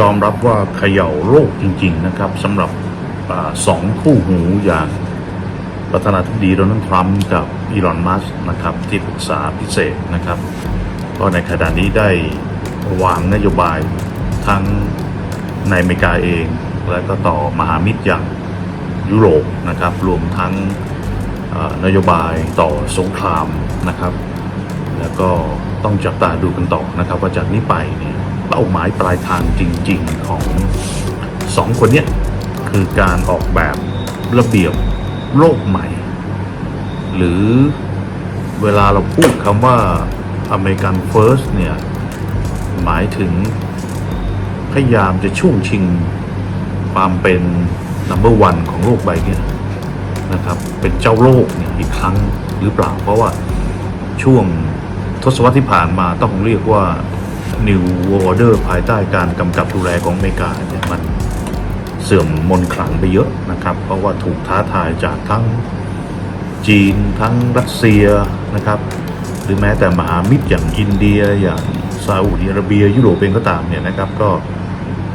ยอมรับว่าเขย่าโลกจริง ๆ นะครับสำหรับอสองคู่หูอย่างประธานาธิบดีโดนัลด์ทรัมป์กับอีลอนมัสก์นะครับที่ปรึกษาพิเศษนะครับ ก็ในขณะนี้ได้วางนโยบายทั้งในอเมริกาเอง และก็ต่อมหามิตรอย่างยุโรปนะครับรวมทั้งนโยบายต่อสงครามนะครับ แล้วก็ต้องจับตาดูกันต่อนะครับว่าจากนี้ไปเนี่ย เป้าหมายปลายทางจริง ๆ ของสองคนนี้คือการออกแบบระเบียบโลกใหม่ หรือเวลาเราพูดคำว่าอเมริกันเฟิร์สเนี่ย หมายถึงพยายามจะช่วงชิงความเป็น number one ของโลกใบนี้นะครับ เป็นเจ้าโลกเนี่ยอีกครั้งหรือเปล่า เพราะว่าช่วงทศวรรษที่ผ่านมาต้องเรียกว่า New World Order ภายใต้การกำกับดูแลของอเมริกาเนี่ยมันเสื่อมมนขลังไปเยอะนะครับ เพราะว่าถูกท้าทายจากทั้งจีนทั้งรัสเซียนะครับ หรือแม้แต่มหามิตรอย่างอินเดียอย่างซาอุดิอาระเบีย ยุโรปเองก็ตามเนี่ยนะครับก็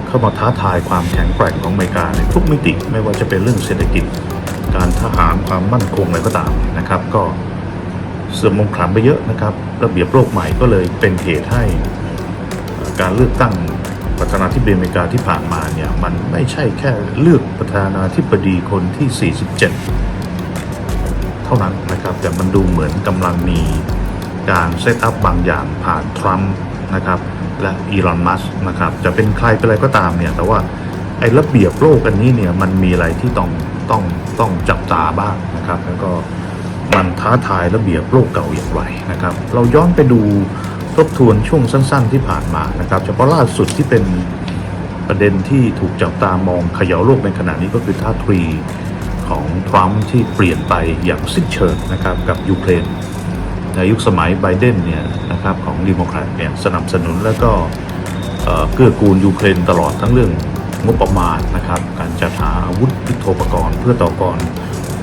เข้ามาท้าทายความแข็งแกร่งของอเมริกาในทุกมิติไม่ว่าจะเป็นเรื่องเศรษฐกิจ การทหารความมั่นคงอะไรก็ตามนะครับ ก็เสื่อมมงคลังไปเยอะนะครับ ระเบียบโลกใหม่ก็เลยเป็นเหตุให้ การเลือกตั้งประธานาธิบดีอเมริกาที่ผ่านมาเนี่ยมันไม่ใช่แค่เลือกประธานาธิบดีคนที่ 47 เท่านั้นนะครับ แต่มันดูเหมือนกำลังมีการเซตอัพบางอย่างผ่านทรัมป์นะครับและอีลอนมัสก์นะครับจะเป็นใครเป็นอะไรก็ตามเนี่ยแต่ว่าไอ้ระเบียบโลกอันนี้เนี่ยมันมีอะไรที่ต้องต้องต้องจับตาบ้างนะครับ แล้วก็มันท้าทายระเบียบโลกเก่าอย่างไรนะครับ เราย้อนไปดู ทบทวนช่วงสั้น ๆ ที่ผ่านมานะครับ เฉพาะล่าสุดที่เป็นประเด็นที่ถูกจับตามองเขย่าโลกในขณะนี้ก็คือท่าทีของทรัมป์ที่เปลี่ยนไปอย่างสิ้นเชิงนะครับกับยูเครนในยุคสมัยไบเดนเนี่ยนะครับของดิโมแครตเนี่ยสนับสนุนแล้วก็เกื้อกูลยูเครนตลอดทั้งเรื่องงบประมาณนะครับ การจัดหาอาวุธยุทโธปกรณ์ เพื่อต่อกร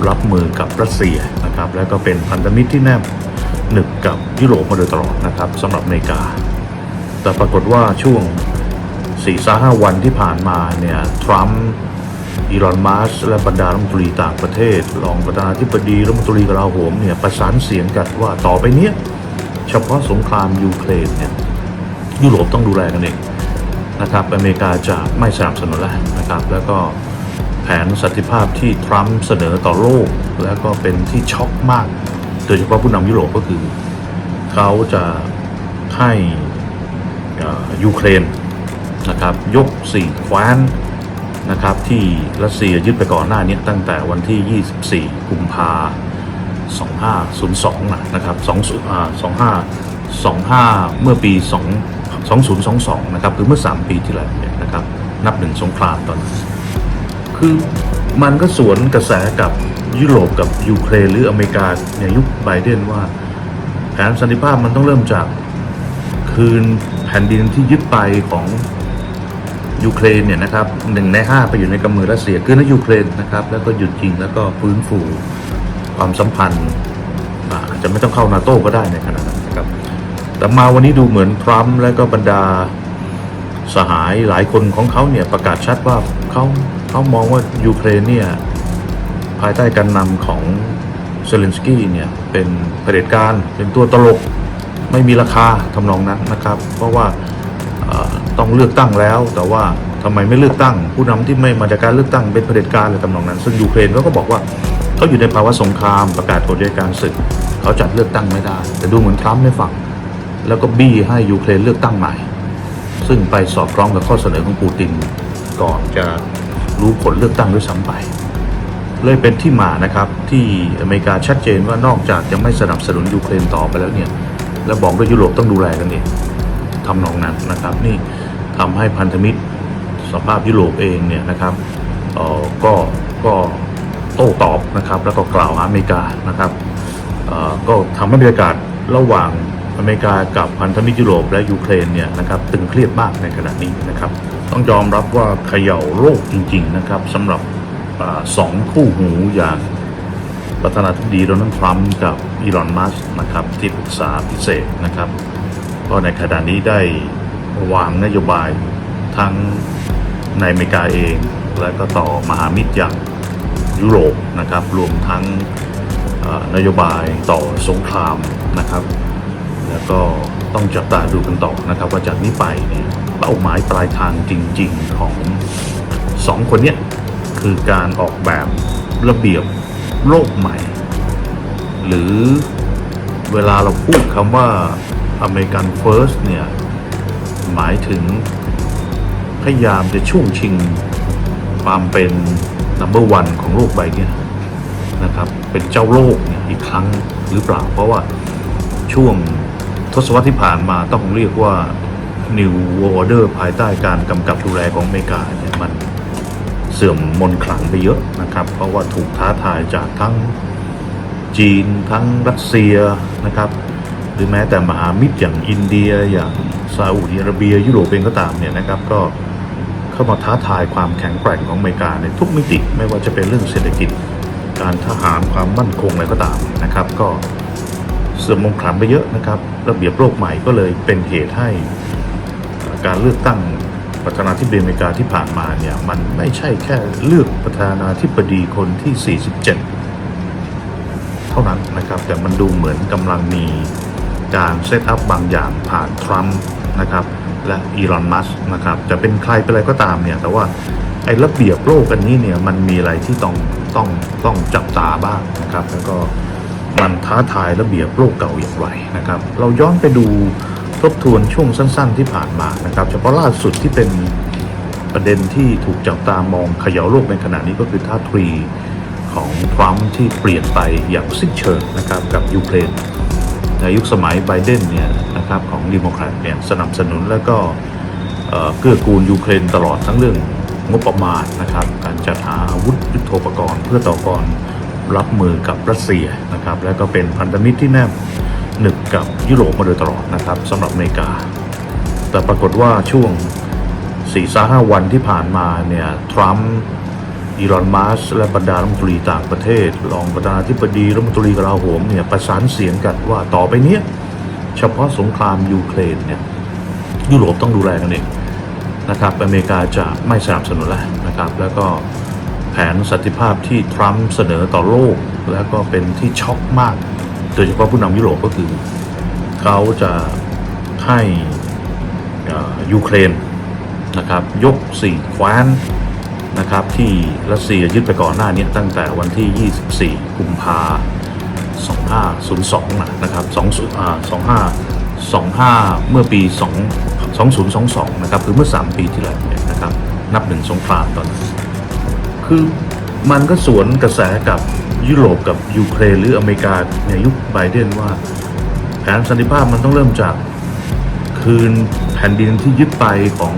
รับมือกับรัสเซียนะครับ แล้วก็เป็นพันธมิตรที่แนบ หนึบกับยุโรปมาโดยตลอดนะครับสำหรับอเมริกา แต่ปรากฏว่าช่วงสี่สาห้าวันที่ผ่านมาเนี่ยทรัมป์อีลอนมัสและบรรดารัฐมนตรีต่างประเทศรองประธานาธิบดีรัฐมนตรีกลาโหมเนี่ยประสานเสียงกันว่าต่อไปเนี้ยเฉพาะสงครามยูเครนเนี่ยยุโรปต้องดูแลกันเองนะครับอเมริกาจะไม่สนับสนุนแล้วนะครับ แล้วก็แผนสันติภาพที่ทรัมป์เสนอต่อโลก แล้วก็เป็นที่ช็อกมาก โดยเฉพาะผู้นำยุโรปก็คือ เขาจะให้ยูเครนนะครับยกสี่แคว้นนะครับที่รัสเซียยึดไปก่อนหน้านี้ตั้งแต่วันที่ 24 กุมภา2502 นะครับ20อ่า25 25 เมื่อปี2 2022 นะครับคือเมื่อ 3 ปีที่แล้วเนี่ยนะครับ นับหนึ่งสงครามตอนนั้นคือมันก็สวนกระแสกับ ยุโรปกับยูเครนหรืออเมริกาในยุคไบเดนว่าแผนสันติภาพมันต้องเริ่มจากคืนแผ่นดินที่ยึดไปของยูเครนเนี่ยนะครับหนึ่งในห้าไปอยู่ในกำมือรัสเซียคือในยูเครนนะครับแล้วก็หยุดยิงแล้วก็ฟื้นฟูความสัมพันธ์อาอาจจะไม่ต้องเข้านาโต้ก็ได้ในขณะนั้นนะครับ แต่มาวันนี้ดูเหมือนทรัมป์และก็บรรดาสหายหลายคนของเขาเนี่ยประกาศชัดว่าเขาเขามองว่ายูเครนเนี่ย ภายใต้การนำของเซเลนสกี้เนี่ยเป็นเผด็จการเป็นตัวตลกไม่มีราคาทำนองนั้นนะครับ เพราะว่าต้องเลือกตั้งแล้ว แต่ว่าทำไมไม่เลือกตั้ง ผู้นำที่ไม่มาจากการเลือกตั้งเป็นเผด็จการอะไรทำนองนั้น ซึ่งยูเครนเขาก็บอกว่าเขาอยู่ในภาวะสงครามประกาศกฎอัยการศึกเขาจัดเลือกตั้งไม่ได้ แต่ดูเหมือนทรัมป์ไม่ฟังแล้วก็บี้ให้ยูเครนเลือกตั้งใหม่ ซึ่งไปสอดคล้องกับข้อเสนอของปูตินก่อนจะรู้ผลเลือกตั้งด้วยซ้ำไป เลยเป็นที่มานะครับที่อเมริกาชัดเจนว่านอกจากจะไม่สนับสนุนยูเครนต่อไปแล้วเนี่ยแล้วบอกด้วยยุโรปต้องดูแลกันเองทำนองนั้นนะครับนี่ทำให้พันธมิตรสภาพยุโรปเองเนี่ยนะครับเออก็ก็โต้ตอบนะครับ แล้วก็กล่าวหาอเมริกานะครับก็ทำให้บรรยากาศระหว่างอเมริกากับพันธมิตรยุโรปและยูเครนเนี่ยนะครับตึงเครียดมากในขณะนี้นะครับ ต้องยอมรับว่าเขย่าโลกจริง ๆ นะครับสำหรับ สองคู่หูอย่างประธานาธิบดีโดนัลด์ทรัมป์กับอีลอน มัสก์นะครับที่ปรึกษาพิเศษนะครับ ก็ในขณะนี้ได้วางนโยบายทั้งในอเมริกาเอง และก็ต่อมหามิตรอย่างยุโรปนะครับรวมทั้งนโยบายต่อสงครามนะครับ แล้วก็ต้องจับตาดูกันต่อนะครับ ว่าจากนี้ไปเนี่ยเป้าหมายปลายทางจริง ๆของสองคนเนี้ย คือการออกแบบระเบียบโลกใหม่ หรือเวลาเราพูดคำว่าอเมริกันเฟิร์สเนี่ย หมายถึงพยายามจะช่วงชิงความเป็น number one ของโลกใบเนี้นะครับ เป็นเจ้าโลกเนี่ยอีกครั้งหรือเปล่า เพราะว่าช่วงทศวรรษที่ผ่านมาต้องเรียกว่า New Order ภายใต้การกำกับดูแลของอเมริกาเนี่ยมัน สื่อมมนขลังไปเยอะนะครับ เพราะว่าถูกท้าทายจากทั้งจีนทั้งรัสเซียนะครับ หรือแม้แต่มหามิตรอย่างอินเดียอย่างซาอุดิอาระเบีย ยุโรปเองก็ตามเนี่ยนะครับ ก็เข้ามาท้าทายความแข็งแกร่งของอเมริกาในทุกมิติไม่ว่าจะเป็นเรื่องเศรษฐกิจ การทหารความมั่นคงอะไรก็ตามนะครับ ก็เสื่อมมงคลำไปเยอะนะครับ ระเบียบโลกใหม่ก็เลยเป็นเหตุให้การเลือกตั้ง ประธานาธิบดีอเมริกาที่ผ่านมาเนี่ยมันไม่ใช่แค่เลือกประธานาธิบดีคนที่ 47 เท่านั้นนะครับ แต่มันดูเหมือนกำลังมีการเซตอัพบางอย่างผ่านทรัมป์นะครับและอีลอนมัสก์นะครับจะเป็นใครเป็นอะไรก็ตามเนี่ยแต่ว่าไอ้ระเบียบโลกอันนี้เนี่ยมันมีอะไรที่ต้องต้องต้องจับตาบ้างนะครับ แล้วก็มันท้าทายระเบียบโลกเก่าอย่างไรนะครับ เราย้อนไปดู ทบทวนช่วงสั้น ๆ ที่ผ่านมานะครับ เฉพาะล่าสุดที่เป็นประเด็นที่ถูกจับตามองเขย่าโลกในขณะนี้ก็คือท่าทีของทรัมป์ที่เปลี่ยนไปอย่างสิ้นเชิงนะครับกับยูเครนในยุคสมัยไบเดนเนี่ยนะครับของดิโมแครตเนี่ยสนับสนุนแล้วก็เกื้อกูลยูเครนตลอดทั้งเรื่องงบประมาณนะครับ การจัดหาอาวุธยุทโธปกรณ์ เพื่อต่อกรรับมือกับรัสเซียนะครับ และก็เป็นพันธมิตรที่แนบ หนึบกับยุโรปมาโดยตลอดนะครับสำหรับอเมริกา แต่ปรากฏว่าช่วงสี่สาห้าวันที่ผ่านมาเนี่ยทรัมป์อีลอนมัสและบรรดารัฐมนตรีต่างประเทศรองประธานาธิบดีรัฐมนตรีกลาโหมเนี่ยประสานเสียงกันว่าต่อไปเนี้ยเฉพาะสงครามยูเครนเนี่ยยุโรปต้องดูแลกันเองนะครับอเมริกาจะไม่สนับสนุนแล้วนะครับ แล้วก็แผนสันติภาพที่ทรัมป์เสนอต่อโลก แล้วก็เป็นที่ช็อกมาก โดยเฉพาะผู้นำยุโรปก็คือเขาจะให้ยูเครนนะครับยก4แคว้นนะครับที่รัสเซียยึดไปก่อนหน้านี้ตั้งแต่วันที่ 24 กุมภา2502 นะครับ20 2525 เมื่อปี2 2022 นะครับ คือเมื่อ 3 ปีที่แล้วนะครับ นับหนึ่งสงครามตอน คือ มันก็สวนกระแสกับยุโรปกับยูเครนหรืออเมริกาในยุคไบเดนว่า แผนสันติภาพมันต้องเริ่มจากคืนแผ่นดินที่ยึดไปของ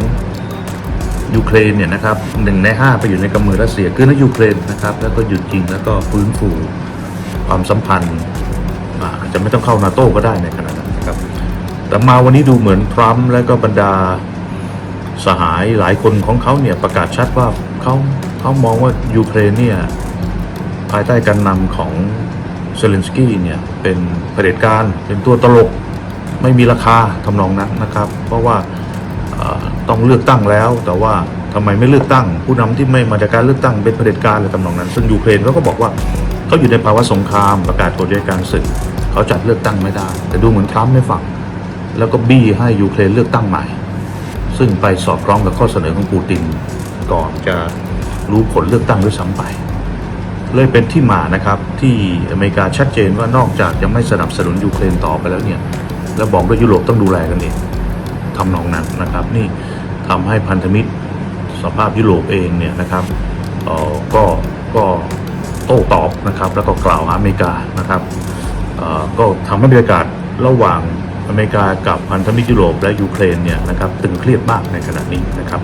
ยูเครนเนี่ยนะครับหนึ่งในห้าไปอยู่ในกำมือรัสเซียคือในยูเครนนะครับแล้วก็หยุดยิงแล้วก็ฟื้นฟูความสัมพันธ์อาอาจจะไม่ต้องเข้านาโต้ก็ได้ในขณะนั้นนะครับ แต่มาวันนี้ดูเหมือนทรัมป์และก็บรรดาสหายหลายคนของเขาเนี่ยประกาศชัดว่าเขา เขามองว่ายูเครนเนี่ยภายใต้การนำของเซเลนสกี้เนี่ยเป็นเผด็จการเป็นตัวตลกไม่มีราคาทำนองนั้นนะครับ เพราะว่าต้องเลือกตั้งแล้ว แต่ว่าทำไมไม่เลือกตั้ง ผู้นำที่ไม่มาจากการเลือกตั้งเป็นเผด็จการอะไรทำนองนั้น ซึ่งยูเครนเขาก็บอกว่าเขาอยู่ในภาวะสงครามประกาศกฎอัยการศึกเขาจัดเลือกตั้งไม่ได้ แต่ดูเหมือนทรัมป์ไม่ฟังแล้วก็บี้ให้ยูเครนเลือกตั้งใหม่ ซึ่งไปสอดคล้องกับข้อเสนอของปูตินก่อนจะ รู้ผลเลือกตั้งด้วยซ้ำไป เลยเป็นที่มานะครับที่อเมริกาชัดเจนว่านอกจากจะไม่สนับสนุนยูเครนต่อไปแล้วเนี่ยแล้วบอกด้วยยุโรปต้องดูแลกันเองทำนองนั้นนะครับนี่ทำให้พันธมิตรสภาพยุโรปเองเนี่ยนะครับออก็ก็โต้ตอบนะครับ แล้วก็กล่าวหาอเมริกานะครับออก็ทำให้บรรยากาศระหว่างอเมริกากับพันธมิตรยุโรปและยูเครนเนี่ยนะครับตึงเครียดมากในขณะนี้นะครับ